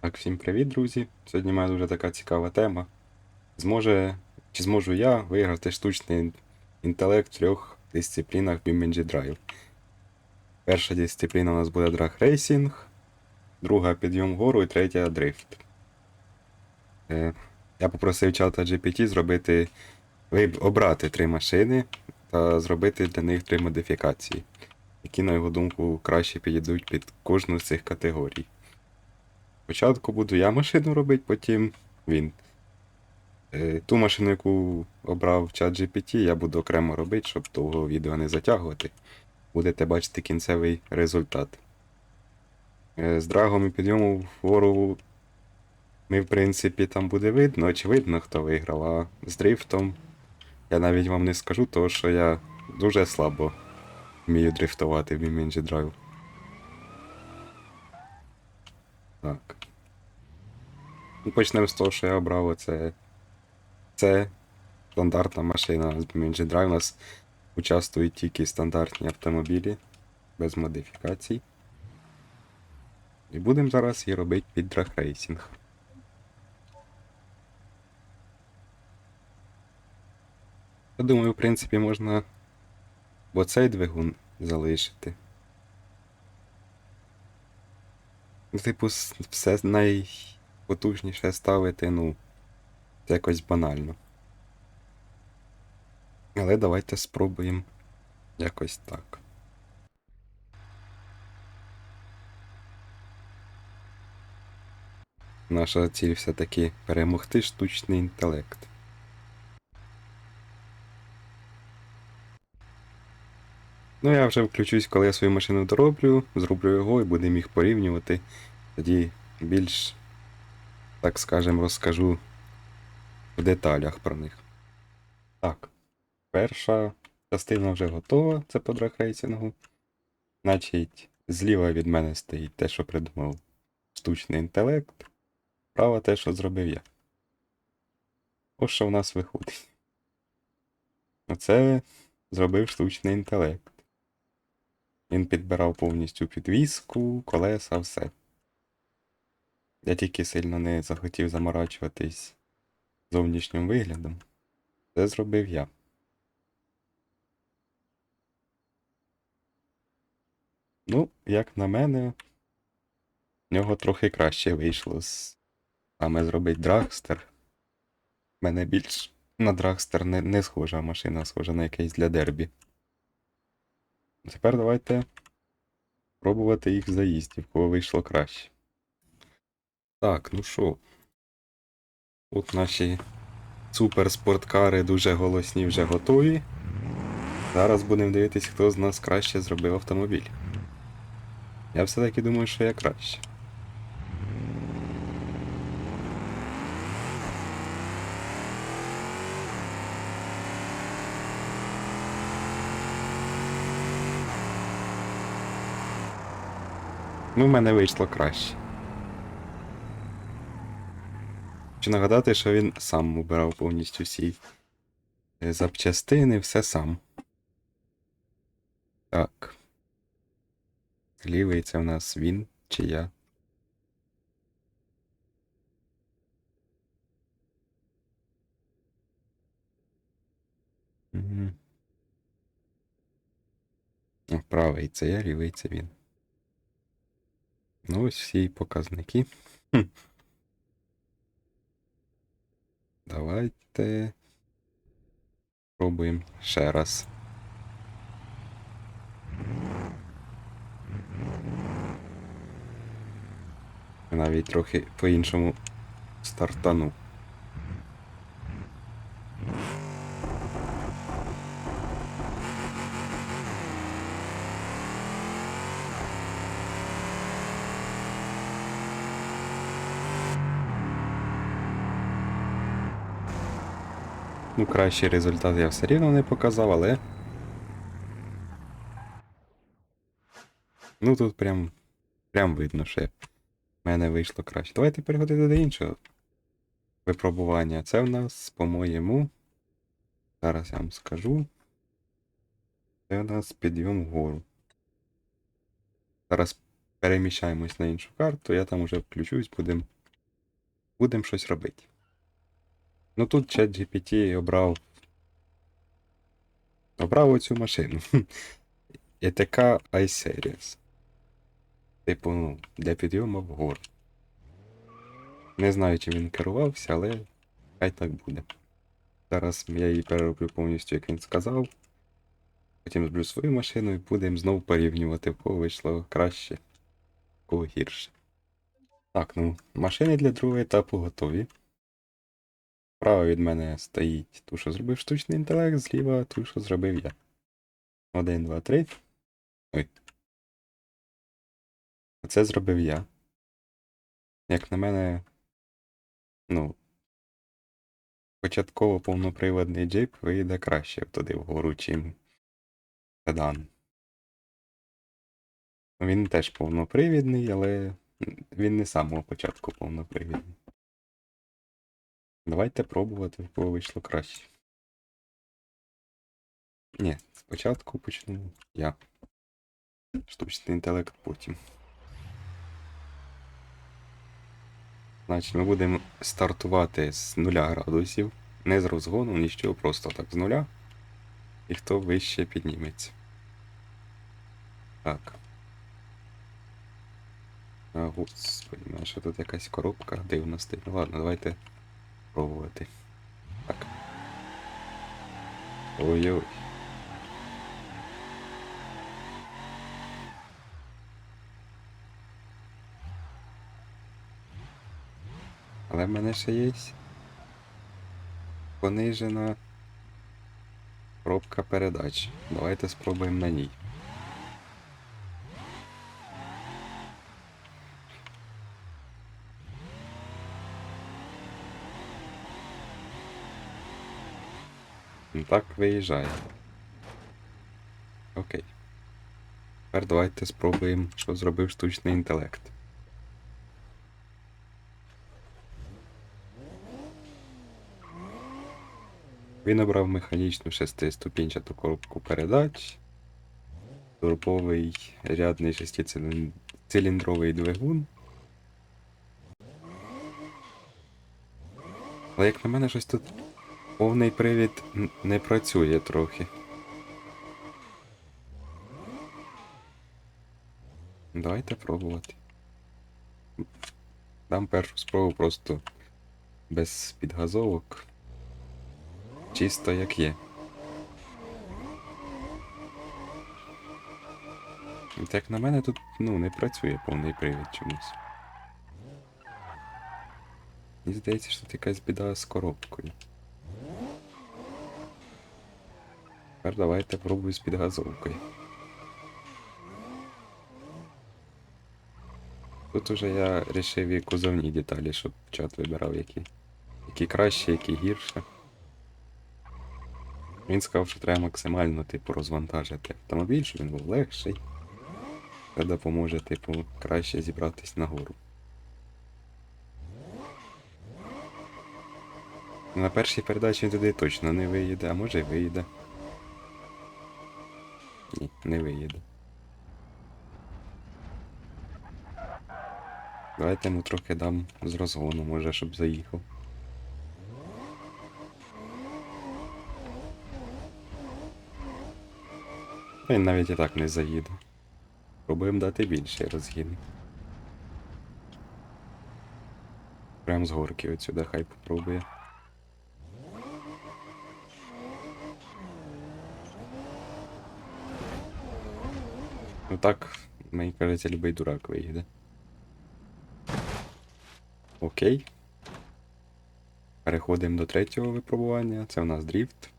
Так, всім привіт, друзі. Сьогодні в мене дуже така цікава тема. Зможе, чи зможу я виграти штучний інтелект в трьох дисциплінах BeamNG Drive? Перша дисципліна у нас буде драг-рейсінг, друга підйом вгору і третя дрифт. Е, я попросив чата GPT зробити, обрати три машини та зробити для них три модифікації, які, на його думку, краще підійдуть під кожну з цих категорій. Спочатку буду я машину робити, потім він. Е, Ту машину, яку обрав чат GPT, я буду окремо робити, щоб довго відео не затягувати. Будете бачити кінцевий результат. Е, З драгом і підйому вгору ми, в принципі, там буде видно, очевидно, хто виграв, а з дрифтом я навіть вам не скажу, тому що я дуже слабо вмію дрифтувати в BeamNG Drive. Так. Ну, почнемо з того, що я обрав оце. Це стандартна машина з BeamNG Drive. У нас участвують тільки стандартні автомобілі без модифікацій. І будемо зараз її робити під драгрейсінг. Я думаю, в принципі, можна бо цей двигун залишити. Ну, Типу, все найпотужніше ставити, ну, це якось банально. Але давайте спробуємо якось так. Наша ціль все-таки перемогти штучний інтелект. Ну, я вже включусь, коли я свою машину дороблю, зроблю його і будемо їх порівнювати. Тоді більш, так скажем, розкажу в деталях про них. Так, перша частина вже готова, це по драгрейсингу. Значить, зліва від мене стоїть те, що придумав штучний інтелект, справа те, що зробив я. Ось що в нас виходить. Оце зробив штучний інтелект. Він підбирав повністю підвіску, колеса, все. Я тільки сильно не захотів заморачуватись зовнішнім виглядом. Це зробив я. Ну, як на мене, в нього трохи краще вийшло з саме зробить драгстер. У мене більш на драгстер не, не схожа машина, схожа на якийсь для дербі. Тепер давайте пробувати їх заїздів, кого вийшло краще. Так, ну що. От наші суперспорткари дуже голосні вже готові. Зараз будемо дивитись, хто з нас краще зробив автомобіль. Я все-таки думаю, що я краще. Ну, в мене вийшло краще. Хочу нагадати, що він сам обирав повністю всі е, запчастини, все сам. Так. Лівий це в нас він чи я. Правий це я, лівий це він. Ну, ось всі показники. Хм. Давайте пробуємо ще раз. Навіть трохи по-іншому стартану. Ну, кращий результат я все рівно не показав, але. Ну тут прям. Прям видно, що в мене вийшло краще. Давайте переходити до іншого випробування. Це в нас, по-моєму. Зараз я вам скажу. Це у нас підйом вгору. Зараз переміщаємось на іншу карту, я там уже включусь, будемо будем щось робити. Ну тут ChatGPT обрав. Обрав оцю машину. ETK iSeries. Типу, ну, для підйому вгору. Не знаю, чи він керувався, але хай так буде. Зараз я її перероблю повністю, як він сказав. Потім зроблю свою машину і будемо знову порівнювати, кого вийшло краще, кого гірше. Так, ну, машини для другого етапу готові. Справа від мене стоїть ту, що зробив штучний інтелект, зліва ту, що зробив я. Один, два, три. Ой. Оце зробив я. Як на мене, ну, початково повноприводний джип вийде краще туди вгору, чим седан. Він теж повнопривідний, але він не з самого початку повнопривідний. Давайте пробувати, кого вийшло краще. Ні, спочатку почну я. Штучний інтелект потім. Значить, ми будемо стартувати з нуля градусів, не з розгону, нічого, просто так з нуля. І хто вище підніметься. Так. А, господи, що тут якась коробка дивна стоїть. Ну ладно, давайте пробувати. Так. Ой-ой. Але в мене ще є понижена коробка передач. Давайте спробуємо на ній. Так виїжджає. Окей. Тепер давайте спробуємо, що зробив штучний інтелект. Він обрав механічну шестиступінчату коробку передач, турбовий рядний шестициліндровий двигун. Але як на мене щось тут повний привід не працює трохи. Давайте пробувати. Дам першу спробу просто без підгазовок. Чисто як є. От як на мене тут ну, не працює повний привід чомусь. Мені здається, що тут якась біда з коробкою. Тепер давайте пробую з підгазовкою. Тут уже я рішив і кузовні деталі, щоб чат вибирав, які, які краще, які гірше. Він сказав, що треба максимально типу, розвантажити автомобіль, щоб він був легший. Це допоможе, типу, краще зібратись нагору. На першій передачі туди точно не виїде, а може й виїде. Ні, не виїде. Давайте йому трохи дам з розгону, може, щоб заїхав. Він навіть і так не заїде. Пробуємо дати більший розгін. Прям з горки отсюди хай попробує. Ну так, мені кажеться, любий дурак виїде. Окей. Переходимо до третього випробування. Це у нас дріфт.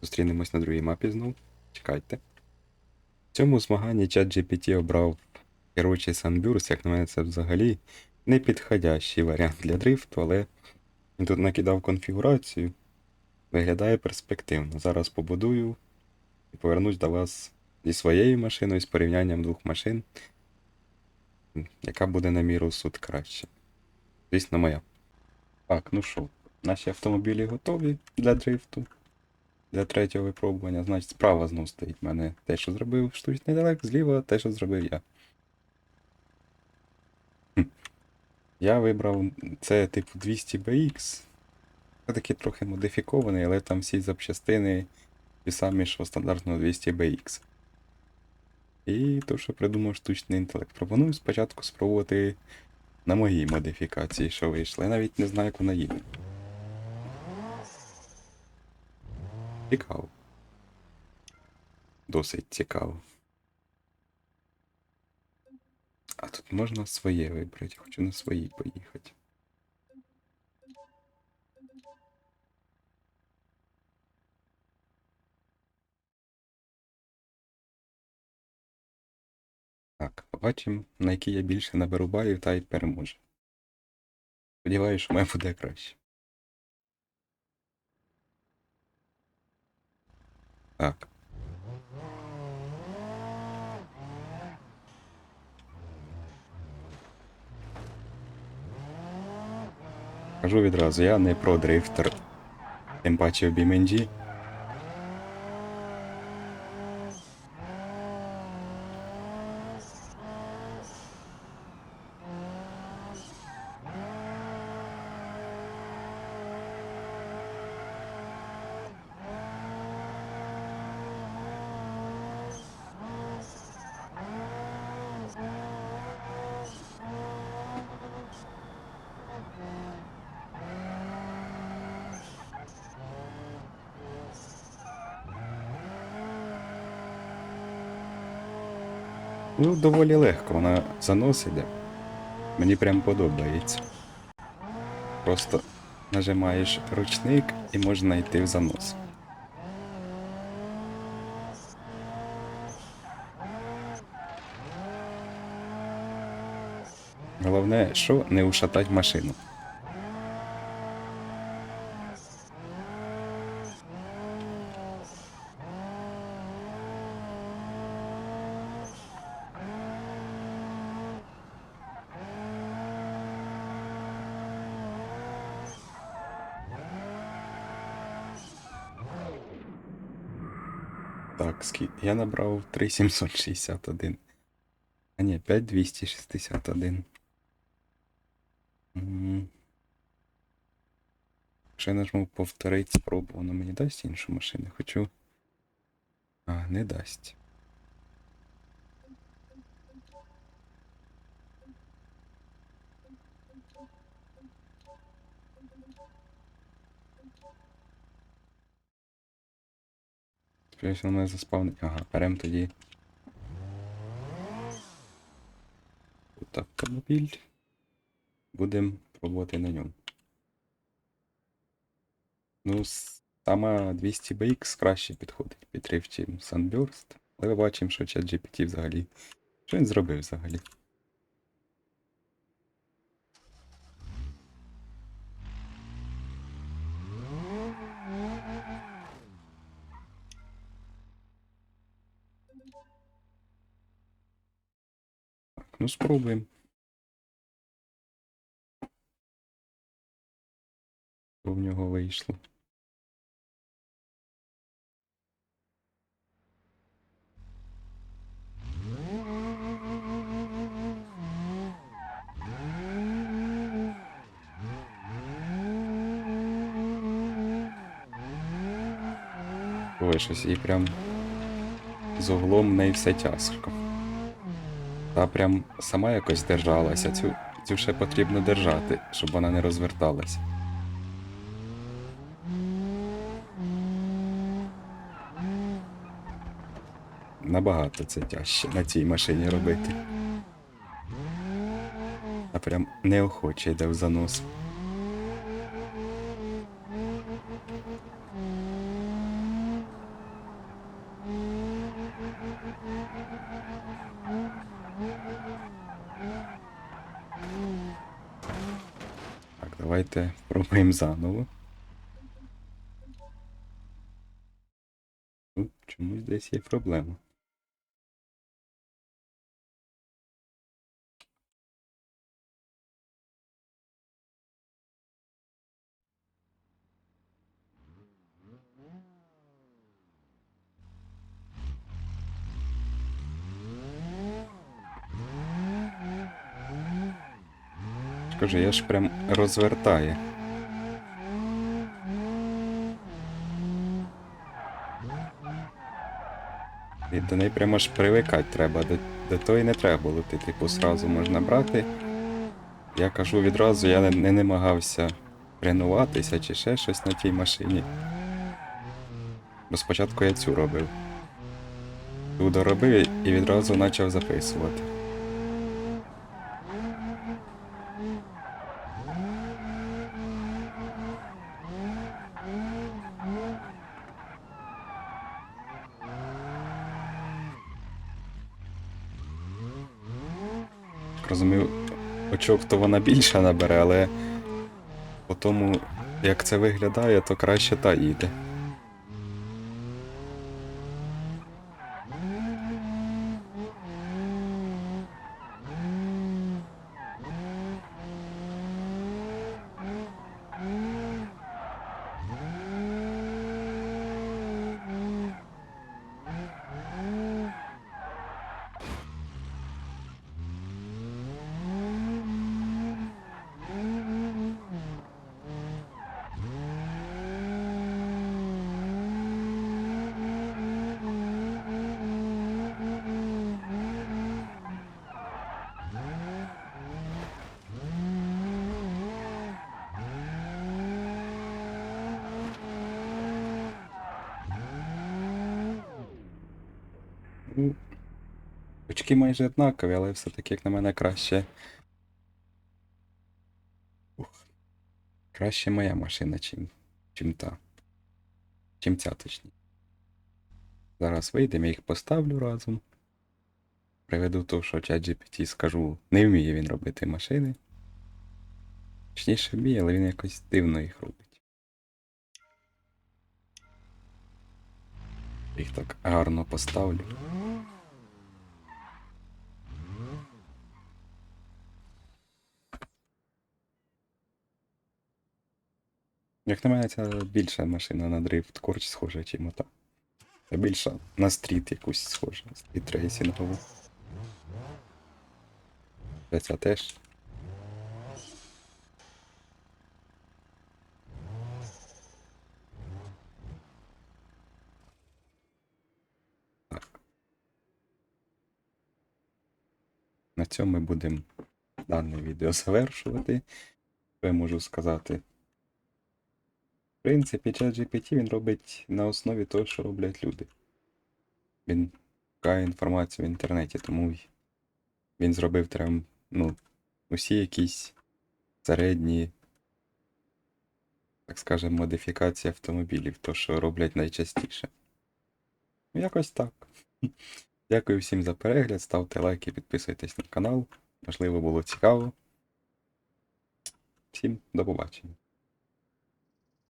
Зустрінемось на другій мапі знов. Чекайте. В цьому змаганні ChatGPT обрав керуючий Sunburst, як на мене, це взагалі непідходящий варіант для дрифту, але він тут накидав конфігурацію. Виглядає перспективно. Зараз побудую і повернусь до вас зі своєю машиною, з порівнянням двох машин, яка буде на міру суд краще. Звісно, моя. Так, ну що, наші автомобілі готові для дрифту. Для третього випробування. Значить, справа знов стоїть в мене те, що зробив штучний інтелект, зліва те, що зробив я. Я вибрав це типу 200 BX. Це такий трохи модифікований, але там всі запчастини ті самі, що стандартно 200 BX. І то, що придумав штучний інтелект. Пропоную спочатку спробувати на моїй модифікації, що вийшло. Я навіть не знаю, як вона їде. Цікаво. Досить цікаво. А тут можна своє вибрати, хочу на своїй поїхати. Так, побачимо, на якій я більше наберу та й переможе. Сподіваюсь, що моє буде краще. Так. Кажу відразу, я не про дрифтер. Тим паче в BeamNG. Ну, доволі легко, вона занос іде. Мені прям подобається. Просто нажимаєш ручник і можна йти в занос. Головне, що не ушатать машину. Так, скі... я набрав 3761. А ні, 5261. М. Якщо я нажму повторити спробу, воно мені дасть іншу машину. Хочу. А, не дасть. Сподіваюся, воно мене заспавнить. Ага, беремо тоді. Тут автомобіль. Будемо пробувати на ньому. Ну, сама 200 BX краще підходить під риф, чим Sunburst. Але бачимо, що ChatGPT взагалі. Що він зробив взагалі? Ну спробуємо. Що в нього вийшло. Ой, щось і прям з углом в неї все тяжко. Та прям сама якось держалася. Цю, цю ще потрібно держати, щоб вона не розверталася. Набагато це тяжче на цій машині робити. А прям неохоче йде в занос. Так, давайте пробуємо заново. Чомусь десь є проблема. Кажу, я ж прям розвертає. І до неї прямо ж привикати треба, до, до тої не треба було. Ти, типу, сразу можна брати. Я кажу відразу, я не, намагався тренуватися чи ще щось на тій машині. Бо спочатку я цю робив. Ту доробив і відразу почав записувати. Очок то вона більше набере, але по тому, як це виглядає, то краще та їде. Очки майже однакові, але все-таки, як на мене, краще. Ух. Краще моя машина, чим, чим та. Чим ця точніше. Зараз вийдемо, я їх поставлю разом. Приведу то, що ChatGPT скажу, не вміє він робити машини. Точніше вміє, але він якось дивно їх робить. Їх так гарно поставлю. Як на мене, ця більша машина на дрифт корч схожа, чим ота. Це більша на стріт якусь схожа, стріт рейсінгову. Ця теж. Так. На цьому ми будемо дане відео завершувати. Що я можу сказати? Принципі, ChatGPT він робить на основі того, що роблять люди. Він шукає інформацію в інтернеті, тому він зробив прям, ну, усі якісь середні, так скажемо, модифікації автомобілів, то, що роблять найчастіше. Ну, якось так. Дякую всім за перегляд, ставте лайки, підписуйтесь на канал. Можливо, було цікаво. Всім до побачення.